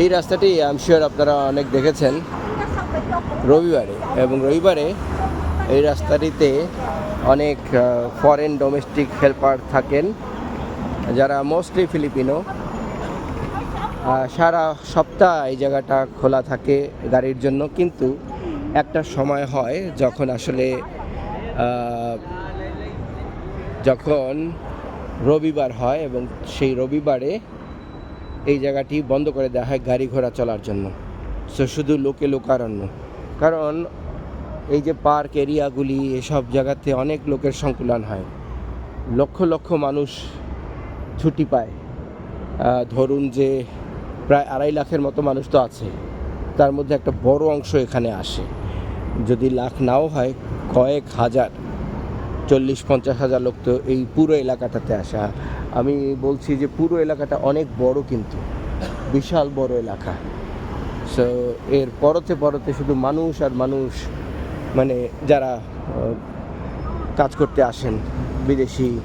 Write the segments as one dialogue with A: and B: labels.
A: এই রাস্তাটি আমি শিওর আপনারা অনেক দেখেছেন। রবিবারে এবং রবিবারে এই রাস্তাটিতে অনেক ফরেন ডোমেস্টিক হেল্পার থাকেন, যারা মোস্টলি ফিলিপিনো সারা সপ্তাহ এই জায়গাটা খোলা থাকে গাড়ির জন্য, কিন্তু একটা সময় হয় যখন আসলে যখন রবিবার হয় এবং সেই রবিবারে এই জায়গাটি বন্ধ করে দেওয়া হয় গাড়ি ঘোড়া চলার জন্য। সো শুধু লোকে লোকারণ্য। কারণ এই যে পার্ক এরিয়াগুলি, এসব জায়গাতে অনেক লোকের সংকুলন হয়। লক্ষ লক্ষ মানুষ ছুটি পায়। ধরুন যে প্রায় আড়াই লাখের মতো মানুষ তো আছে। তার মধ্যে একটা বড় অংশ এখানে আসে। যদি লাখ নাও হয়, কয়েক হাজার, চল্লিশ পঞ্চাশ হাজার লোক তো এই পুরো এলাকাটাতে আসা। আমি বলছি যে পুরো এলাকাটা অনেক বড় কিন্তু, বিশাল বড় এলাকা। সো এর পরতে পরতে শুধু মানুষ আর মানুষ মানে যারা কাজ করতে আসেন, বিদেশি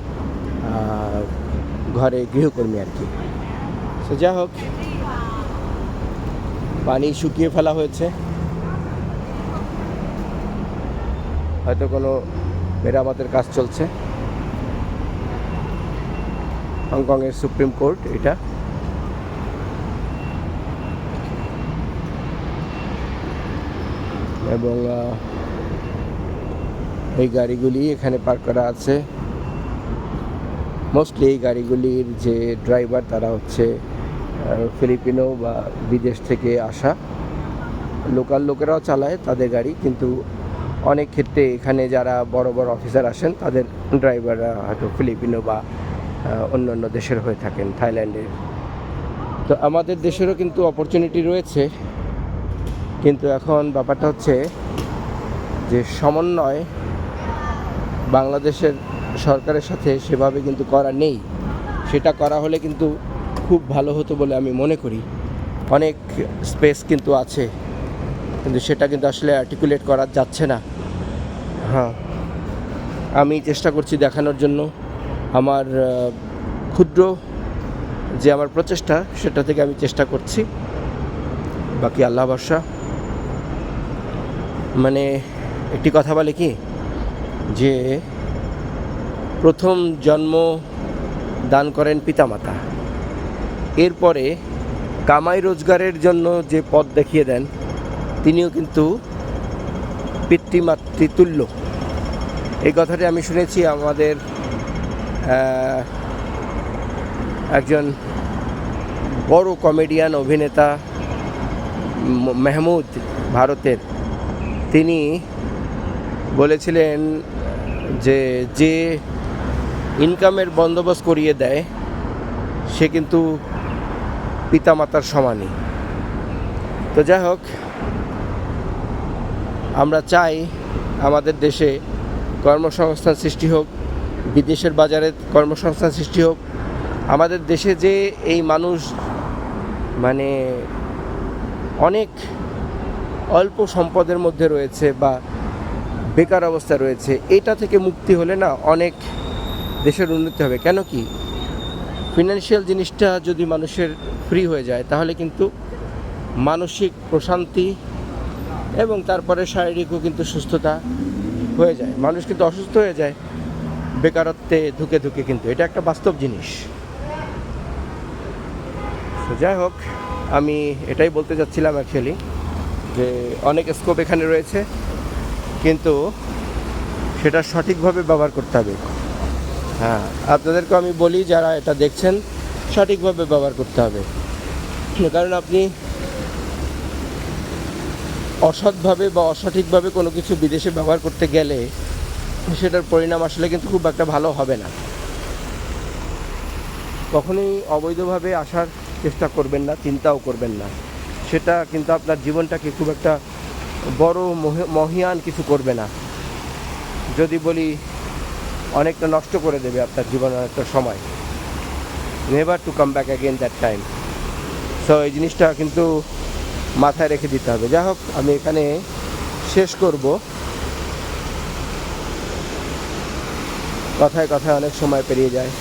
A: ঘরে গৃহকর্মী আর কি। সো যা হোক, পানি শুকিয়ে ফেলা হয়েছে। হয়তো কোনো মেরামতের কাজ চলছে। হংকংয়ের সুপ্রিম কোর্ট, এটা। এবং এই গাড়িগুলি এখানে পার্ক করা আছে। মোস্টলি এই গাড়িগুলির যে ড্রাইভার তারা হচ্ছে ফিলিপিনো বা বিদেশ থেকে আসা। লোকাল লোকেরাও চালায় তাদের গাড়ি, কিন্তু অনেক ক্ষেত্রে এখানে যারা বড় বড় অফিসার আসেন, তাদের ড্রাইভাররা হয়তো ফিলিপিনো বা অন্য অন্য দেশের হয়ে থাকেন থাইল্যান্ডের তো আমাদের দেশেরও কিন্তু অপরচুনিটি রয়েছে। কিন্তু এখন ব্যাপারটা হচ্ছে যে সমন্বয় বাংলাদেশের সরকারের সাথে সেভাবে কিন্তু করা নেই। সেটা করা হলে কিন্তু খুব ভালো হতো বলে আমি মনে করি। অনেক স্পেস কিন্তু আছে। কিন্তু সেটা কিন্তু আসলে আর্টিকুলেট করা যাচ্ছে না। হ্যাঁ আমি চেষ্টা করছি দেখানোর জন্য। আমার ক্ষুদ্র যে আমার প্রচেষ্টা, সেটা থেকে আমি চেষ্টা করছি। বাকি আল্লাহ ভরসা। মানে একটি কথা বলে কি? যে প্রথম জন্ম দান করেন পিতামাতা। এরপরে কামাই রোজগারের জন্য যে পথ দেখিয়ে দেন, তিনিও কিন্তু পিতৃমাতৃতুল্য। এই কথাটি আমি শুনেছি আমাদের একজন বড় কমেডিয়ান অভিনেতা মেহমুদ ভারতের। তিনি বলেছিলেন যে যে ইনকামের বন্দোবস্ত করিয়ে দেয়, সে কিন্তু পিতামাতার সমানই। তো যাই হোক, আমরা চাই আমাদের দেশে কর্মসংস্থান সৃষ্টি হোক বিদেশের বাজারে কর্মসংস্থান সৃষ্টি হোক, আমাদের দেশে যে এই মানুষ মানে অনেক অল্প সম্পদের মধ্যে রয়েছে বা বেকার অবস্থা রয়েছে, এটা থেকে মুক্তি হলে না অনেক দেশের উন্নতি হবে। কেন কি? ফিনান্সিয়াল জিনিসটা যদি মানুষের ফ্রি হয়ে যায়, তাহলে কিন্তু মানসিক প্রশান্তি এবং তারপরে শারীরিকও কিন্তু সুস্থতা হয়ে যায়। মানুষ কিন্তু অসুস্থ হয়ে যায়। বেকারত্বে ধুকে ধুকে কিন্তু এটা একটা বাস্তব জিনিস। যাই হোক, আমি এটাই বলতে চাচ্ছিলাম অ্যাকচুয়ালি যে অনেক স্কোপ এখানে রয়েছে, কিন্তু সেটা সঠিকভাবে ব্যবহার করতে হবে। হ্যাঁ আপনাদেরকে আমি বলি যারা এটা দেখছেন, সঠিকভাবে ব্যবহার করতে হবে। কারণ আপনি অসৎভাবে বা অসঠিকভাবে কোনো কিছু বিদেশে ব্যবহার করতে গেলে সেটার পরিণাম আসলে কিন্তু খুব একটা ভালো হবে না। কখনোই অবৈধভাবে আসার চেষ্টা করবেন না, চিন্তাও করবেন না। সেটা কিন্তু আপনার জীবনটাকে খুব একটা বড় মহি- মহিয়ান কিছু করবে না। যদি বলি অনেকটা নষ্ট করে দেবে আপনার জীবনের একটা সময়। Never to come back again that time so এই জিনিসটা কিন্তু মাথায় রেখে দিতে হবে। যাই হোক, আমি এখানে শেষ করব। কথায় কথায় অনেক সময় পেরিয়ে যায়